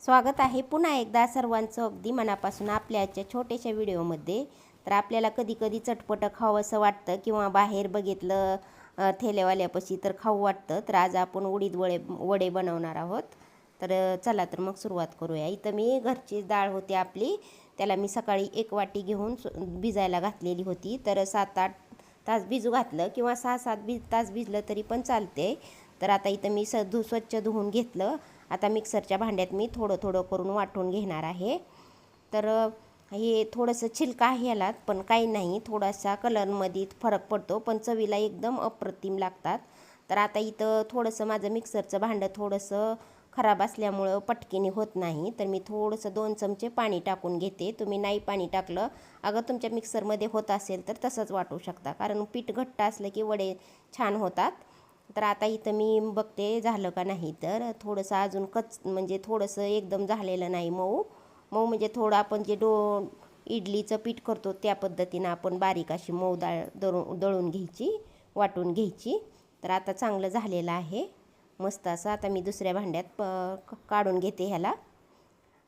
स्वागत आहे पुन्हा एकदा सर्वांचं अगदी मनापासून आपल्या आजच्या छोट्याशा व्हिडिओमध्ये. तर आपल्याला कधी कधी चटपटं खावंसं वाटतं किंवा बाहेर बघितलं थेलेवाल्यापाशी तर खाऊ वाटतं. तर आज आपण उडीद वडे वडे बनवणार आहोत. तर चला तर मग सुरुवात करूया. इथं मी घरची डाळ होती आपली. त्याला मी सकाळी एक वाटी घेऊन भिजायला घातलेली होती. तर सात आठ तास भिजू घातलं किंवा सहा सात बी तास भिजलं तरी पण चालते. तर आता इथं मी स धु स्वच्छ धुवून घेतलं. आता मिक्सरच्या भांड्यात मी थोडं थोडं करून वाटून घेणार आहे. तर हे थोडंसं छिलका आहे याला पण काही नाही. थोडासा कलरमध्ये फरक पडतो पण चवीला एकदम अप्रतिम लागतात. तर आता इथं थोडंसं माझं मिक्सरचं भांडं थोडंसं खराब असल्यामुळं पटकीने होत नाही. तर मी थोडंसं दोन चमचे पाणी टाकून घेते. तुम्ही नाही पाणी टाकलं अगं तुमच्या मिक्सरमध्ये होत असेल तर तसंच वाटू शकता. कारण पीठ घट्ट असलं की वडे छान होतात. तर आता इथं मी बघते झालं का नाही तर थोडंसं अजून कच म्हणजे थोडंसं एकदम झालेलं नाही मऊ. मऊ म्हणजे थोडं आपण जे डो इडलीचं पीठ करतो त्या पद्धतीनं आपण बारीक अशी मऊ डाळ दळून दळून घ्यायची वाटून घ्यायची. तर आता चांगलं झालेलं आहे. मस्त असं आता मी दुसऱ्या भांड्यात प काढून घेते ह्याला.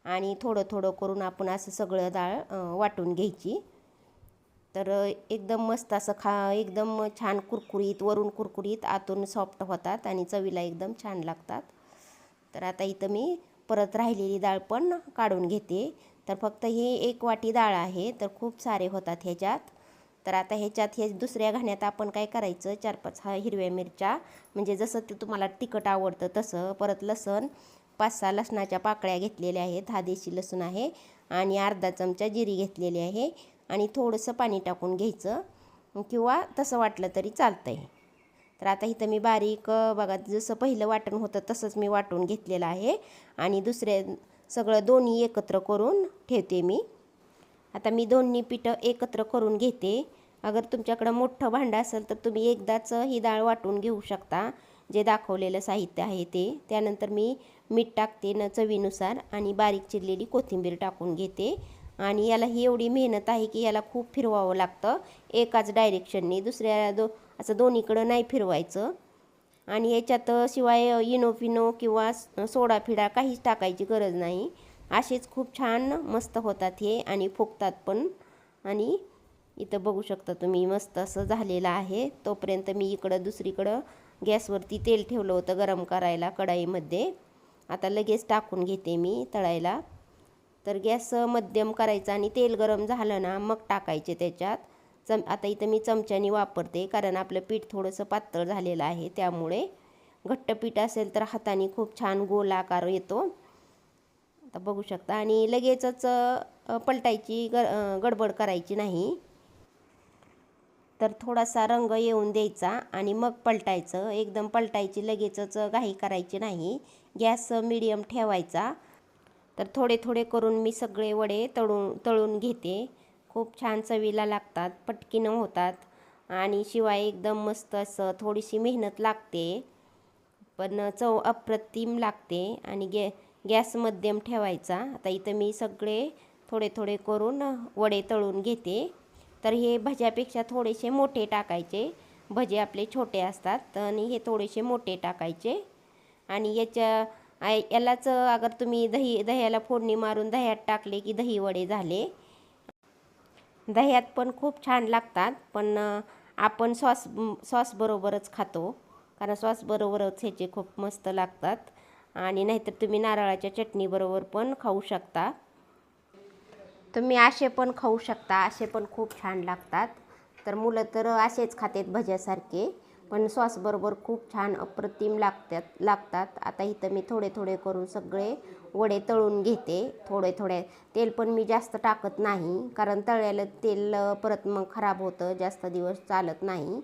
आणि थोडं थोडं करून आपण असं सगळं डाळ वाटून घ्यायची. तर एकदम मस्त असं खा एकदम छान कुरकुरीत वरून कुरकुरीत आतून सॉफ्ट होतात आणि चवीला एकदम छान लागतात. तर आता इथं मी परत राहिलेली डाळ पण काढून घेते. तर फक्त हे एक वाटी डाळ आहे तर खूप सारे होतात ह्याच्यात. तर आता ह्याच्यात हे दुसऱ्या घाण्यात आपण काय करायचं चार पाच हा हिरव्या मिरच्या म्हणजे जसं ते तुम्हाला तिखट आवडतं तसं. परत लसण पाच सहा लसणाच्या पाकळ्या घेतलेल्या आहेत हा देशी लसूण आहे आणि अर्धा चमचा जिरी घेतलेली आहे. आणि थोडंसं पाणी टाकून घ्यायचं. किंवा तसं वाटलं तरी चालतं आहे तर आता इथं मी बारीक बघा जसं पहिलं वाटण होतं तसंच मी वाटून घेतलेलं आहे. आणि दुसरे सगळं दोन्ही एकत्र करून ठेवते मी. आता मी दोन्ही पिठं एकत्र करून घेते. अगर तुमच्याकडं मोठं भांडं असेल तर तुम्ही एकदाच ही डाळ वाटून घेऊ शकता. जे दाखवलेलं साहित्य आहे ते. त्यानंतर मी मीठ टाकते न चवीनुसार आणि बारीक चिरलेली कोथिंबीर टाकून घेते. आणि याला ही एवढी मेहनत आहे की याला खूप फिरवावं लागतं. एकाच डायरेक्शननी दुसऱ्या दो असं दोन्हीकडं नाही फिरवायचं. आणि याच्यात शिवाय इनोफिनो किंवा सोडा फिडा काहीच टाकायची गरज नाही. असेच खूप छान मस्त होतात हे आणि फुगतात पण. आणि इथं बघू शकता तुम्ही मस्त असं झालेलं आहे. तोपर्यंत मी इकडं दुसरीकडं गॅसवरती तेल ठेवलं होतं गरम करायला कढाईमध्ये. आता लगेच टाकून घेते मी तळायला. तर गॅस मध्यम करायचा आणि तेल गरम झालं ना मग टाकायचे त्याच्यात. चम आता इथं मी चमच्याने वापरते कारण आपलं पीठ थोडंसं पातळ झालेलं आहे त्यामुळे घट्ट पीठ असेल तर हाताने खूप छान गोल आकार येतो. आता बघू शकता. आणि लगेचच पलटायची ग गडबड करायची नाही. तर थोडासा रंग येऊन द्यायचा आणि मग पलटायचं. एकदम पलटायची लगेचच घाई करायची नाही. गॅस मिडियम ठेवायचा. तर थोडे थोडे करून मी सगळे वडे तळून तळून घेते. खूप छान चवीला लागतात पटकीनं होतात. आणि शिवाय एकदम मस्त असं थोडीशी मेहनत लागते. पण चव अप्रतिम लागते आणि गॅ गॅस मध्यम ठेवायचा. आता इथं मी सगळे थोडे थोडे करून वडे तळून घेते. तर हे भज्यापेक्षा थोडेसे मोठे टाकायचे. भजे आपले छोटे असतात आणि हे थोडेसे मोठे टाकायचे. आणि याच्या यालाच अगर तुम्ही दही दह्याला फोडणी मारून दह्यात टाकले की दही वडे झाले. दह्यात पण खूप छान लागतात पण आपण सॉस सॉसबरोबरच खातो. कारण सॉसबरोबरच ह्याचे खूप मस्त लागतात. आणि नाहीतर तुम्ही नारळाच्या चटणीबरोबर पण खाऊ शकता. तुम्ही असे पण खाऊ शकता असे पण खूप छान लागतात. तर मुलं तर असेच खातात भज्यासारखे. पण सॉसबरोबर खूप छान अप्रतिम लागतात लागतात. आता इथं मी थोडे थोडे करून सगळे वडे तळून घेते थोडे थोडे. तेल पण मी जास्त टाकत नाही कारण तळलेलं तेल परत मग खराब होतं जास्त दिवस चालत नाही.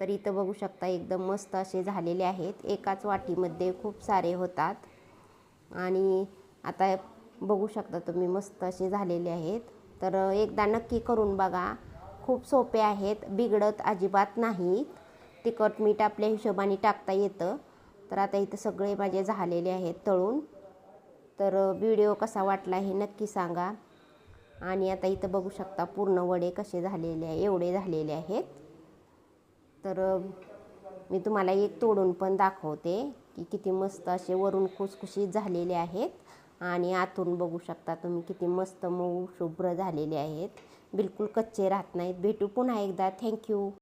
तर इथं बघू शकता एकदम मस्त असे झालेले आहेत. एकाच वाटीमध्ये खूप सारे होतात. आणि आता बघू शकता तुम्ही मस्त असे झालेले आहेत. तर एकदा नक्की करून बघा. खूप सोपे आहेत बिघडत अजिबात नाहीत. तिखट मीठ आपल्या हिशोबाने टाकता येतं. तर आता इथं सगळे माझे झालेले आहेत तळून. तर व्हिडिओ कसा वाटला हे नक्की सांगा. आणि आता इथं बघू शकता पूर्ण वडे कसे झालेले आहे एवढे झालेले आहेत. तर मी तुम्हाला एक तोडून पण दाखवते की किती मस्त असे वरून खुसखुशीत झालेले आहेत. आणि आतून बघू शकता तुम्ही किती मस्त मऊ शुभ्र झालेले आहेत. बिलकुल कच्चे राहत नाहीत. भेटू पुन्हा एकदा. थँक्यू